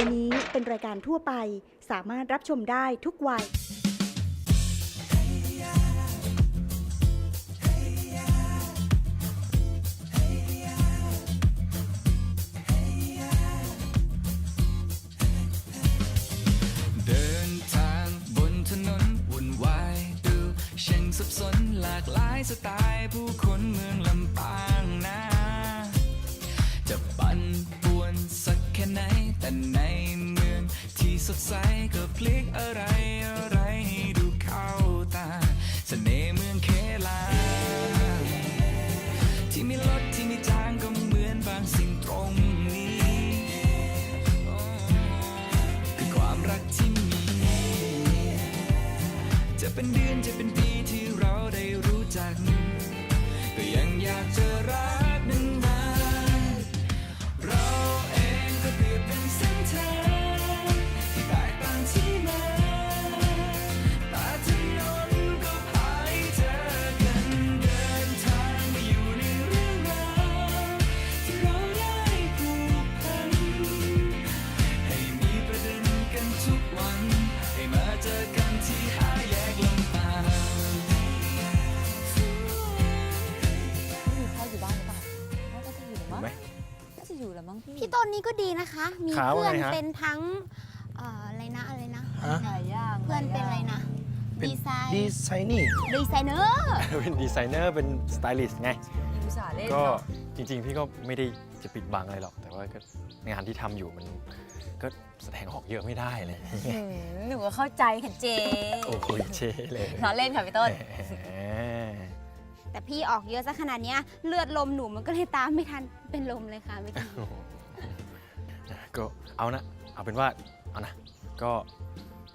ไปนี้เป็นรายการทั่วไป สามารถรับชมได้ทุกวัย เดินทางบนถนนวุ่นวายดูเช่างสับสนหลากหลายสไตล์ผู้คนเมืองลำปาง แต่ในเมืองที่สดใสก็พลิกอะไรอะไรให้ดูเข้าตา ก็ดีนะคะ มีครับเพื่อนว่าไงฮะ เป็นทั้งเอ่ออะไรนะอะไรนะฮะหลายอย่างเพื่อนเป็นอะไรนะเป็นดีไซน์ดีไซนี่ ดีไซเนอร์ เป็นดีไซเนอร์เป็นสไตลิสต์ไงอิวสาห์เล่นก็เนาะจริงๆ พี่ก็ไม่ได้จะปิดบังอะไรหรอก แต่ว่าก็งานที่ทำอยู่มันก็แสดงออกเยอะไม่ได้เลยหืมหนูก็เข้าใจค่ะเจโอ้โหเชเลยเราเล่นค่ะพี่ต้น แหมแต่พี่ออกเยอะซะขนาดเนี้ยเลือดลมหนูมันก็เลยตามไม่ทันเป็นลมเลยค่ะไม่ทันโอ้โห ก็เอานะ เอาเป็นว่าเอานะก็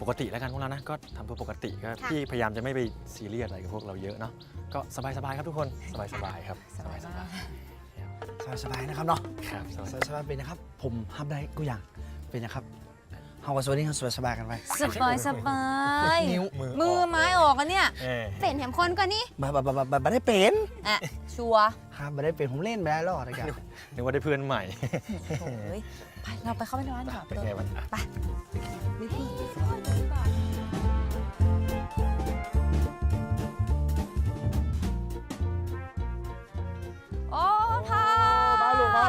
ปกติแล้วกันพวกเรานะ ก็ทำตัวปกติก็ค่ะ พี่พยายามจะไม่ไปซีเรียสอะไรกับพวกเราเยอะเนาะก็สบายๆครับทุกคนสบายๆครับสบายมากสบายๆนะครับเนาะๆครับสบายสบายๆเป็นนะครับ ผมฮับได้กูอย่างเป็นนะครับเฮากับสวัสดีครับสบายๆกันไปสบายสบายนิ้วมือมือไม้ออกแล้วเนี่ย เออเป็นแถมคนกว่านี้บาบาบาบาบาได้เป็น อะ ชัวร์ ครับบาได้เป็นผมเล่นไปแล้วรอดนะครับนึกว่าได้เพื่อนใหม่โอ้ยไปเราไปเข้าไปในร้านดีกว่าเป็นต้นไงมันอะโอ้พ่อ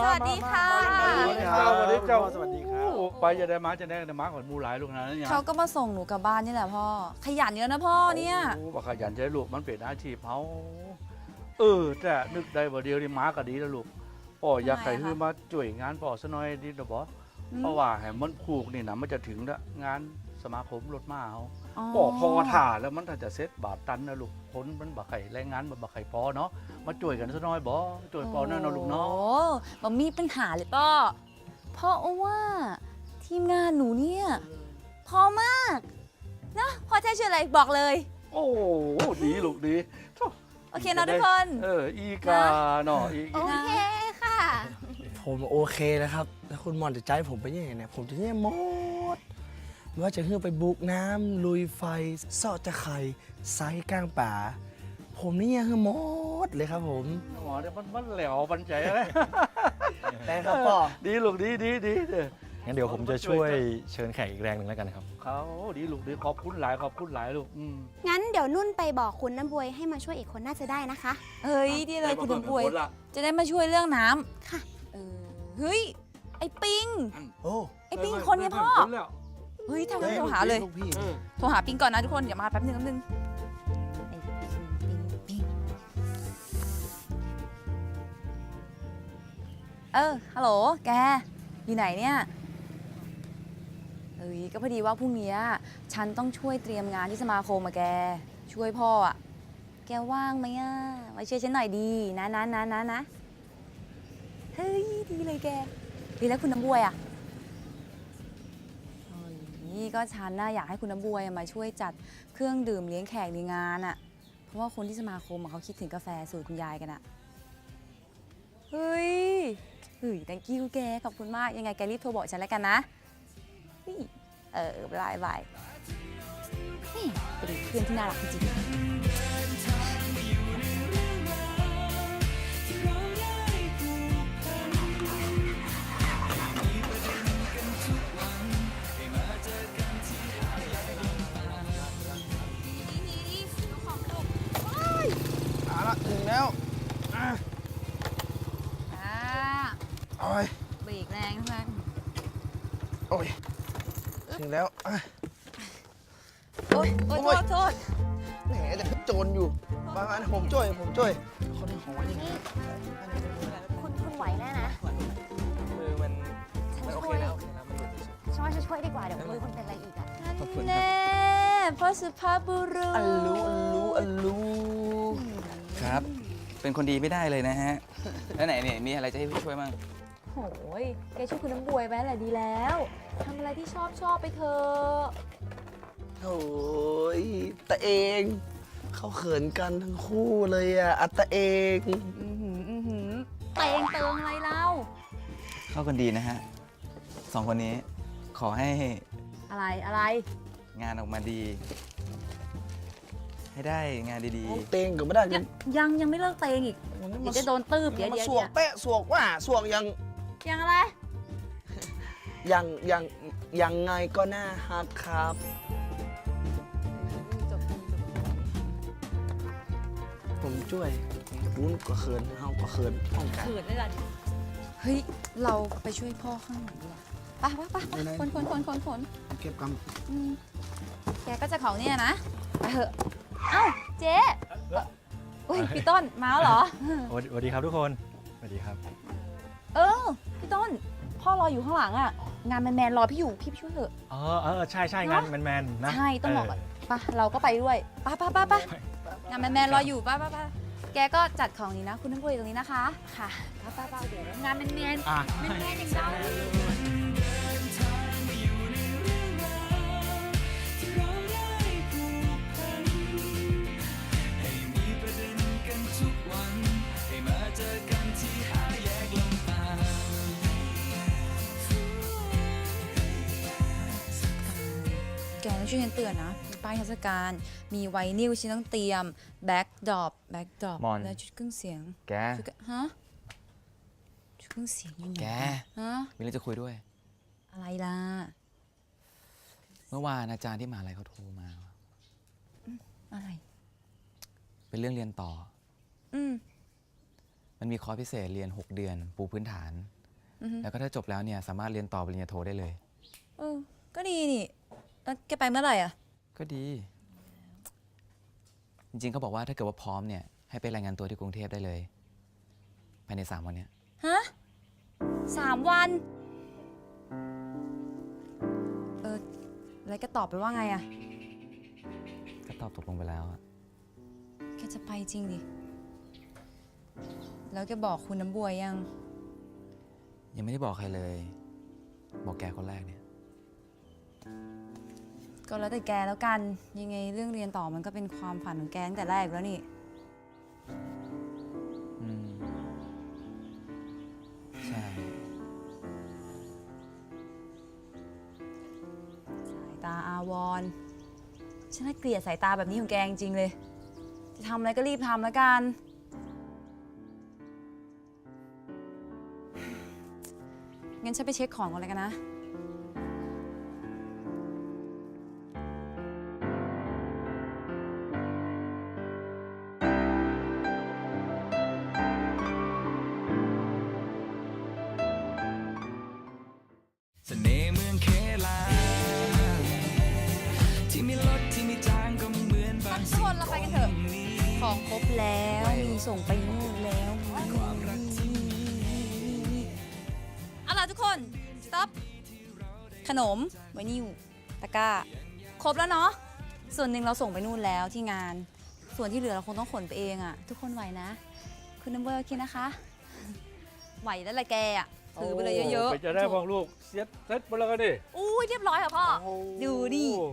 สวัสดีค่ะสวัสดีครับสวัสดีเจ้าสวัสดีครับโอ้ไปจะได้มาจะได้ได้มาก่อนหมูหลายลูกนะเนี่ยเขาก็มาส่งหนูกลับบ้านนี่แหละพ่อขยันเยอะนะพ่อเนี่ยโอ้บักขยันใช้ลูกมันเป็นอาชีพเขา เออ แต่นึกได้บ่เดียวนี่มาก็ดีแล้วลูกพ่ออยากให้ทำไมอะคะฮือมาช่วยงานพ่อซะหน่อยดีนะบ่เพราะว่าให้มันผูกนี่นะมันจะถึงละงานสมาคมรถม้าเขาพ่อพอถ่าแล้วมันถ้าจะเซ็ตบาทตันนะลูกคนมันบักไข่แรงงานมันบักไข่พอเนาะมาช่วยกันซะหน่อยบ่ช่วยพ่อหน่อยเนาะลูกเนาะ โอ้บะมีปัญหาเลยพ่อเพราะว่าทีมงานหนูเนี่ยพอมากนะพอแท้ชื่ออะไรบอกเลย โอ้ดีลูกดี โอเคเนาะทุกคน เอออีกาเนาะอีโอเคค่ะ ผมโอเคแล้วครับแล้วคุณมอนจะใจผมไปยังไงเนี่ยผมจะเนี่ยหมดไม่ว่าจะขึ้นไปบุกน้ำลุยไฟเสาะจะไข่ไซกลางป่า ผมนี่ยังคือหมดเลยครับผมหมอเนี่ยมันมันแหลวปันใจอะไรแต่ครับพ่อดีลูกดีดีดีเด้อ งั้นเดี๋ยวผมจะช่วยเชิญแขกอีกแรงหนึ่งแล้วกันครับเขาดีลูกดีขอบคุณหลายขอบคุณหลายลูกอืมงั้นเดี๋ยวนุ่นไปบอกคุณน้ำบวยให้มาช่วยอีกคนน่าจะได้นะคะ เฮ้ยดีเลยคุณตำรวจจะได้มาช่วยเรื่องน้ำค่ะ เออเฮ้ย ไอ้ปิง โอ้ไอ้ปิงคนเนี่ยพ่อคนแล้วเฮ้ยทำไมโทรหาเลยลูกพี่เออโทรหาปิงก่อนนะทุกคนเดี๋ยวมาแป๊บนึงแป๊บนึงไอ้ปิงปิงปิงเออ ฮัลโหล แก อยู่ไหนเนี่ย เอ้ยก็พอดีว่าพรุ่งนี้ฉันต้องช่วยเตรียมงานที่สมาคมอะแก ช่วยพ่ออะแกว่างไหมอะมาช่วยฉันหน่อยดีนะนะนะนะนะเฮ้ยดีเลยแกเฮ้ยแล้วคุณน้ำบวยอะเฮ้ยนี่ก็ฉันน่ะอยากให้คุณน้ำบวยมาช่วยจัดเครื่องดื่มเลี้ยงแขกในงานอะเพราะว่าคนที่สมาคมเขาคิดถึงกาแฟสูตรคุณยายกันอะเฮ้ยเฮ้ย thank you แกขอบคุณมากยังไงแกรีบโทรบอกฉันแล้วกันนะ เฮ้ยเออบายบายนี่เป็นเพื่อนที่น่ารักจริง โอ๊ยโอ๊ยโทษโทษแหมแต่ก็โจรอยู่มามาผมช่วยผมช่วย คนของวันนี้คุณคุณไหวแน่นะ มือมันฉันมันโอช่เควยแล้วโอเคแล้วมันอยู่เฉยฉันว่าฉันช่วยดีกว่า เดี๋ยวมือคุณเป็นอะไรอีกอะขอบคุณครับแน่พ่อสุภาพบุรุษอันรู้อันรู้อันรู้ครับ เป็นคนดีไม่ได้เลยนะฮะ แล้วไหนเนี่ยมีอะไรจะให้พี่ช่วยบ้าง โอ้ยแกช่วยคุณน้ำบวยไว้แหละดีแล้วทำอะไรที่ชอบชอบไปเถอะโอ้ยตะเอง เขาเขินกันทั้งคู่เลยอะอัตตะเองอือหืออือหือเตงเติงอะไรเล่า เข้ากันดีนะฮะสองคนนี้ขอให้อะไรอะไร งานออกมาดี ให้ได้งานดีเตงก็ไม่ได้ยักังนยังยังไม่เลิกเตงอีกเดี๋ยวจะโดนตืบเดี๋ยวมาเดี๋ยวสวกแปะสวกว่าสวกยัง ยังอะไร ยังยังยังไงก็น่าฮักครับ ผมช่วยวุ้นก็เขินเฮาก็เขินห้องกันเขินเลยล่ะเฮ้ย เราไปช่วยพ่อข้างหลังดีกว่าไปไปไปไปคนคนคนคนคนเก็บกอืมแกก็จะของเนี่ยนะ ไปเถอะ เอ้า เจ๊เอ่ออุ้ยพี่ต้นมาแล้วเหรอสวัสดีสวัสดีครับทุกคน สวัสดีครับ เออ พี่ต้น พ่อรออยู่ข้างหลังอะงานแมนๆรอพี่อยู่พี่ไปช่วยเถอะอ๋อเออใช่ใช่งานแมนๆนะใช่ต้องบอกก่อน ไปะเราก็ไปด้วยไปะปะปะปะงานแมนๆรออยู่ไป้าป้าป้าแกก็จัดของนี้นะคุณน้ำบุยตรงนี้นะคะ ค่ะป้าป้าป้าเดี๋ยวงานแมนอะๆแมนๆอย่างเรา แกต้องช่วยกันเตือนนะ มีป้ายเทศกาลมีไวนิลชิ้นต้องเตรียม แบ็กดรอปแบ็กดรอปมอน และชุดเครื่องเสียงๆแก ชุดเครื่องฮะชุดเครื่องเสียงอยู่ไหนแก ฮะมีเรื่องจะคุยด้วย อะไรล่ะเมื่อวานอาจารย์ที่มหาลัยเขาโทรมา อะไร เป็นเรื่องเรียนต่อ อืม มันมีคอร์สพิเศษเรียน 6 เดือน ปูพื้นฐาน อือฮึ แล้วก็ถ้าจบแล้วเนี่ยสามารถเรียนต่อปริญญาโทได้เลย เออก็ดีนี่ แล้วแกไปเมื่อไหร่อะ ก็ดี จริงๆเขาบอกว่าถ้าเกิดว่าพร้อมเนี่ยให้ไปรายงานตัวที่กรุงเทพได้เลยภายใน3วันเนี้ยฮะสามวัน เออ แล้วแกตอบไปว่าไงอะ ก็ตอบตกลงไปแล้วอะแกจะไปจริงดิ แล้วแกบอกคุณน้ำบัวยัง ยังไม่ได้บอกใครเลย บอกแกคนแรกเนี่ย ก็แล้วแต่แกแล้วกัน ยังไงเรื่องเรียนต่อมันก็เป็นความฝันของแกตั้งแต่แรกแล้วนี่ อืมใช่ สายตาอาวรณ์ฉันน่าเกลียดสายตาแบบนี้ของแกจริงๆเลย จะทำอะไรก็รีบทำแล้วกัน งั้นฉันไปเช็คของก่อนเลยกันนะ นิวตะกร้า ครบแล้วเนาะ ส่วนหนึ่งเราส่งไปนู่นแล้วที่งาน ส่วนที่เหลือเราคงต้องขนไปเองอะทุกคนไหวนะ คุณน้ำเบอร์คิดนะคะ ไหวแล้วละแกอะถือไปเลยเยอะไปจะได้พองลูกเสียเสร็จไปแล้วกันดิอุ้ยเรียบร้อยค่ะพ่อ ดูดิโอ้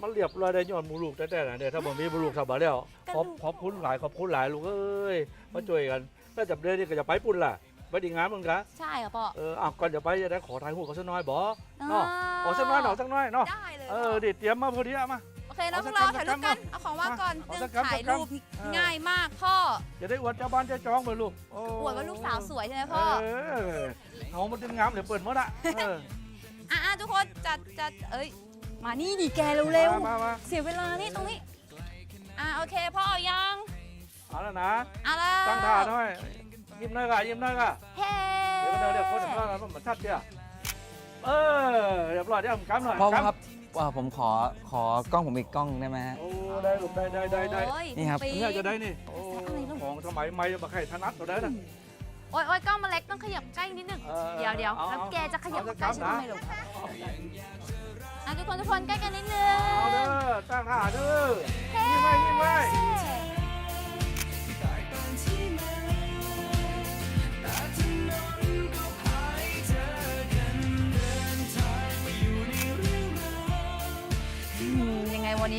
มันเรียบร้อยได้ย้อนมูลูกแต่แต่ละเนี่ยถ้าบ่มีมูลูกทำมาแล้วขอบขอบคุณหลายขอบคุณหลายลูกเอ้ยมาช่วยกันถ้าจับเดือนนี่ก็จะไปปุ่นล่ะ ไปดีงานมึงกะใช่ค่ะพ่อ เอออะก่อนจะไปจะได้ขอถ่ายรูปกับสักหน้อยบ่เนาะอ่าขอสักหน้อยหน่อยสักหน้อยเนาะได้เลยเอพ่ออดิเตรียมมาพอดีอะมา โอเคนะเอาพสัวกกเรากำถ่ายรูปกันสักกำเอาของว่างก่อนเอาเรื่สัอกงกำถ่ายรูปนี่เออง่ายมากพ่อ จะได้อวดเจ้าบ้านเจ้าจองไปลูกโอวดว่าลูกสาวสวยใช่ไหมพ่อ เออเอามันดึงงามเดี๋ยวเปิดหมดอะเอออะๆทุกคนจัดจัดเอ้ยมานี่ดิแกเร็วมามามาๆเสียเวลานี่ตรงนี้ อะโอเคพ่อเอายัง เอาแล้วนะ เอาแล้วตั้งท่าหน่อย ยิ้มหน่อยกะยิ้มหน่อยกะเฮ้เดี๋ยวเดี๋ยวเดี๋ยวคนเดี๋ยวเรามันชัดเจ้าเออเรียบร้อยเดี๋ยวผมกำหน่อยพ่อกำครับว่าผมขอขอกล้องผมอีกกล้องได้ไหมฮะ โอ้ได้ลูกได้ได้ได้ได้โอ้ยนี่ครับ ปีเนี่ยจะได้นี่โอ้อะไรลูกของสมัยใหม่มาใครถนัดเราได้นะ โอ๊ยโอ๊ยกล้องมาเล็กต้องขยับใกล้นิดนึงออเดี๋ยวเดี๋ยวอาแล้วแกจะขยับเอาใกล้สัฉันทำไมนะลูกอะทุกคนทุกคนใกล้กันนิดนึงเอาเด้อตั้งท่าเด้อยิ้มไว้ยิ้มไว้อื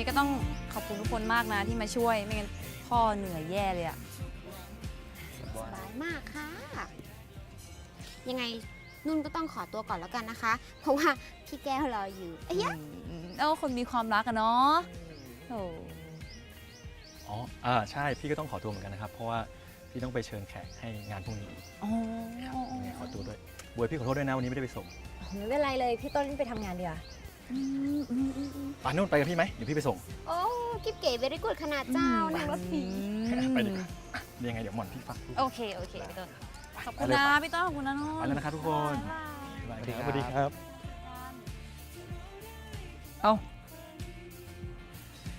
นนี้ก็ต้องขอบคุณทุกคนมากนะที่มาช่วย ไม่งั้นพ่อเหนื่อยแย่เลยอะสบายมากค่ะ ยังไงนุ่นก็ต้องขอตัวก่อนแล้วกันนะคะ เพราะว่าพี่แก้วรออยู่เอ้ยยะอืมเอ้าคนมีความรักอะเนาะโอ้อ๋ออ่าใช่ พี่ก็ต้องขอตัวเหมือนกันนะครับ เพราะว่าพี่ต้องไปเชิญแขกให้งานพรุ่งนี้อ๋อยังไงขอตัวด้วยบวยพี่ขอโทษด้วยนะวันนี้ไม่ได้ไปส่ง ไม่เป็นไรเลย พี่ต้นไปทำงานดีกว่าอืมอืมอืมอืม ปานุ่นไปกับพี่ไหมเดี๋ยวพี่ไปส่ง โอ้กิ๊บเก๋เวรี่กูดขนาดเจ้านั่งรถฟรีไปดีกว่าอะเดี๋ยวยังไงเดี๋ยวหม่อนพี่ฟังโอเค โอเคพี่ต้นขอบคุณไปเลยนะปะพี่ต้นขอบคุณนะนุ่นไปแล้วนะครับทุกคนบ๊ายบายบ๊ายบายสวัสดีครับสวัสดีครับ เอ้า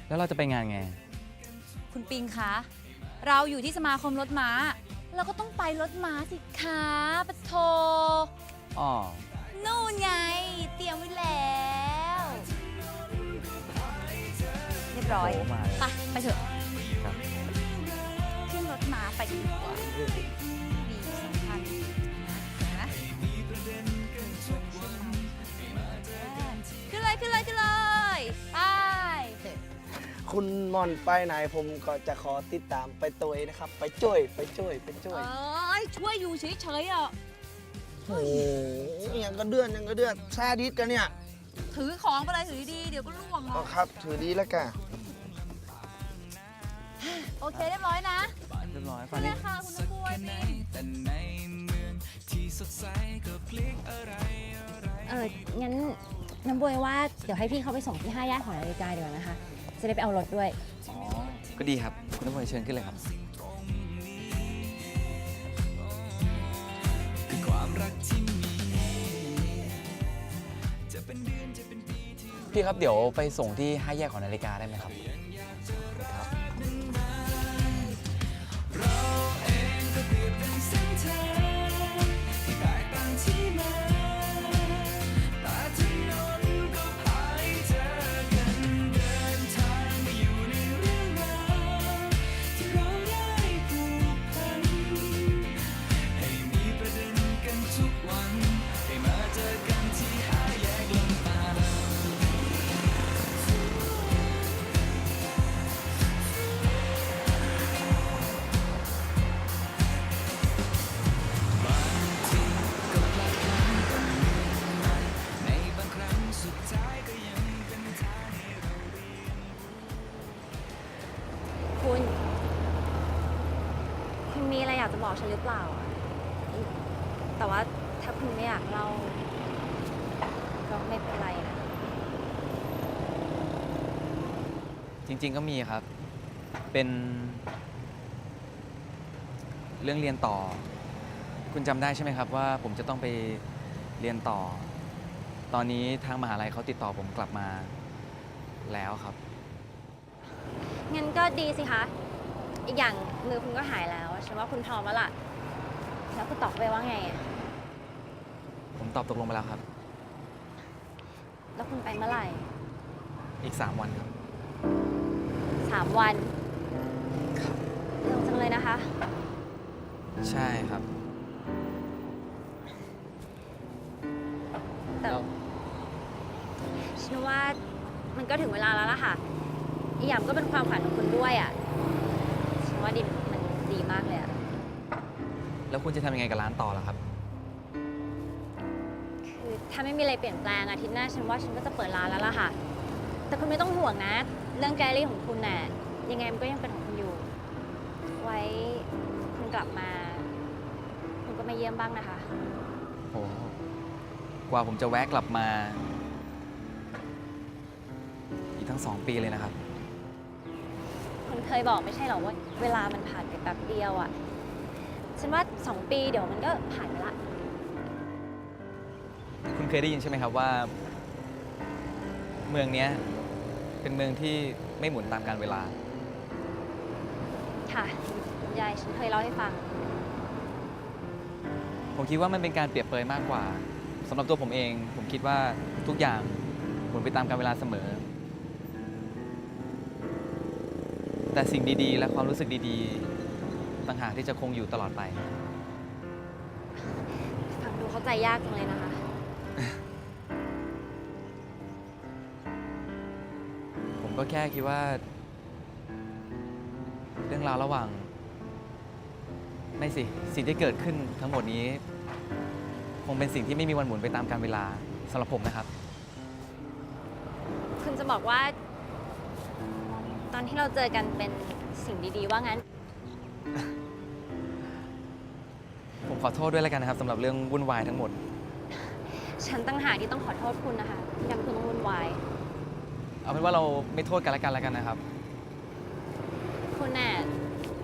แล้วเราจะไปงานไง คุณปิงคะ เราอยู่ที่สมาคมรถม้า เราก็ต้องไปรถม้าสิคะปะโทอ๋อนู่นไง เตรียมไว้แล้ว เรียบร้อยโอ้มาเลย ไปไปเถอะครับขึ้นรถม้าไปดีกว่าดีสำคัญเห็นไหมขึ้นเลยขึ้นเลยขึ้นเลยไปคุณมอนไปไหนผมก็จะขอติดตามไปตัวเองนะครับ ไปช่วยไปช่วยไปช่วยเอ้ยช่วยอยู่เฉยๆอะโอ้โหยังก็เดือนยังก็เดือนซาดิสกันเนี่ยถือของไปเลยถือดีๆเดี๋ยวก็ล่วงหรก็อกครับ ถือดีแล้วกัน โอเคเรียบร้อยนะเรียบร้อยขึ้ป่านเลนี้ยค่ะคุณน้ำบัวปิงแต่ในเมืองที่สดใสก็พลิกอะไรอะไรเอองั้นน้ำบวยว่าเดี๋ยวให้พี่เขาไปส่งที่ห้าแยกของนาฬิกาดีกว่านะคะ จะได้ไปเอารถด้วย อ๋อก็ดีครับคุณน้ำมนต์เชิญขึ้นเลยครับ คือความรักที่มี จะเป็นเดือนจะเป็นปีที่ พี่ครับเดี๋ยวไปส่งที่ห้าแยกของนาฬิกาได้ไหมครับครับ ฉันหรือเปล่าอะแต่ว่าถ้าคุณไม่อยากเล่าก็ไม่เป็นไรนะ จริง ๆ ก็มีครับ เป็น เรื่องเรียนต่อ คุณจำได้ใช่ไหมครับว่าผมจะต้องไปเรียนต่อ ตอนนี้ทางมหาลัยเขาติดต่อผมกลับมาแล้วครับ งั้นก็ดีสิคะ อีกอย่างมือคุณก็หายแล้ว ฉันว่าคุณพร้อมแล้วล่ะ แล้วคุณตอบไปว่าไงอะผมตอบตกลงไปแล้วครับ แล้วคุณไปเมื่อไหร่อีก 3 วันครับ สามวันเร็วจังเลยนะคะ ใช่ครับ แต่ฉันว่ามันก็ถึงเวลาแล้วล่ะค่ะอีกอย่างก็เป็นความฝันของคุณด้วยอะ ฉันว่าดิมันดี มากเลยอะแล้วคุณจะทำยังไงกับร้านต่อล่ะครับ คือถ้าไม่มีอะไรเปลี่ยนแปลงอาทิตย์หน้าฉันว่าฉันก็จะเปิดร้านแล้วล่ะค่ะ แต่คุณไม่ต้องห่วงนะ เรื่องแกลลี่ของคุณน่ะยังไงมันก็ยังเป็นของคุณอยู่ ไว้คุณกลับมา คุณก็มาเยี่ยมบ้างนะคะโหกว่าผมจะแวะกลับมา อีกทั้งสองปีเลยนะครับ คุณเคยบอกไม่ใช่เหรอว่าเวลามันผ่านไปแป๊บเดียวอะ่ะ ฉันว่าสองปีเดี๋ยวมันก็ผ่านไปละเคยได้ยินใช่ไหมครับว่า เมืองเนี้ยเป็นเมืองที่ไม่หมุนตามการเวลา ค่ะคุณยายฉันเคยเล่าให้ฟัง ผมคิดว่ามันเป็นการเปรียบเปรยมากกว่าสำหรับตัวผมเอง ผมคิดว่าทุกอย่างหมุนไปตามการเวลาเสมอ แต่สิ่งดีๆ และความรู้สึกดีๆ ต่างหากที่จะคงอยู่ตลอดไป ฟังดูเข้าใจยากจังเลยนะคะ ผมก็แค่คิดว่า เรื่องราวระหว่าง ไม่สิ สิ่งที่เกิดขึ้นทั้งหมดนี้ คงเป็นสิ่งที่ไม่มีวันหมุนไปตามการเวลาสำหรับผมนะครับ คุณจะบอกว่า ตอนที่เราเจอกันเป็นสิ่งดีๆ ว่างั้น ผมขอโทษด้วยแล้วกันนะครับสำหรับเรื่องวุ่นวายทั้งหมด ฉันตั้งหากที่ต้องขอโทษคุณนะคะที่ทำให้คุณต้องวุ่นวาย เอาเป็นว่าเราไม่โทษกันและกันแล้วกันนะครับ คุณน่ะ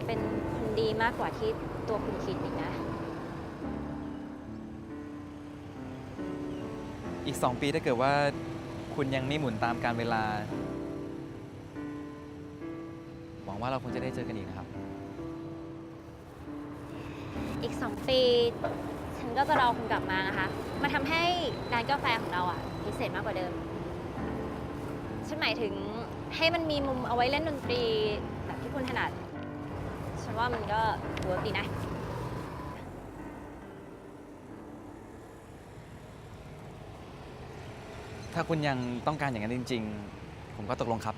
เป็นคนดีมากกว่าที่ตัวคุณคิดอีกนะ อีก 2 ปีถ้าเกิดว่าคุณยังไม่หมุนตามการเวลาหวั งว่าเราคงจะได้เจอกันอีกนะครับ อีกสองปี ฉันก็จะรอคุณกลับมานะคะ มาทำให้ร้านกาแฟของเราอะพิเศษมากกว่าเดิม ฉันหมายถึงให้มันมีมุมเอาไว้เล่นดนตรีแบบที่คุณถนัด ฉันว่ามันก็เวิร์กดีนะ ถ้าคุณยังต้องการอย่างนั้นจริง ๆ ผมก็ตกลงครับ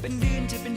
เป็นดินจะเป็น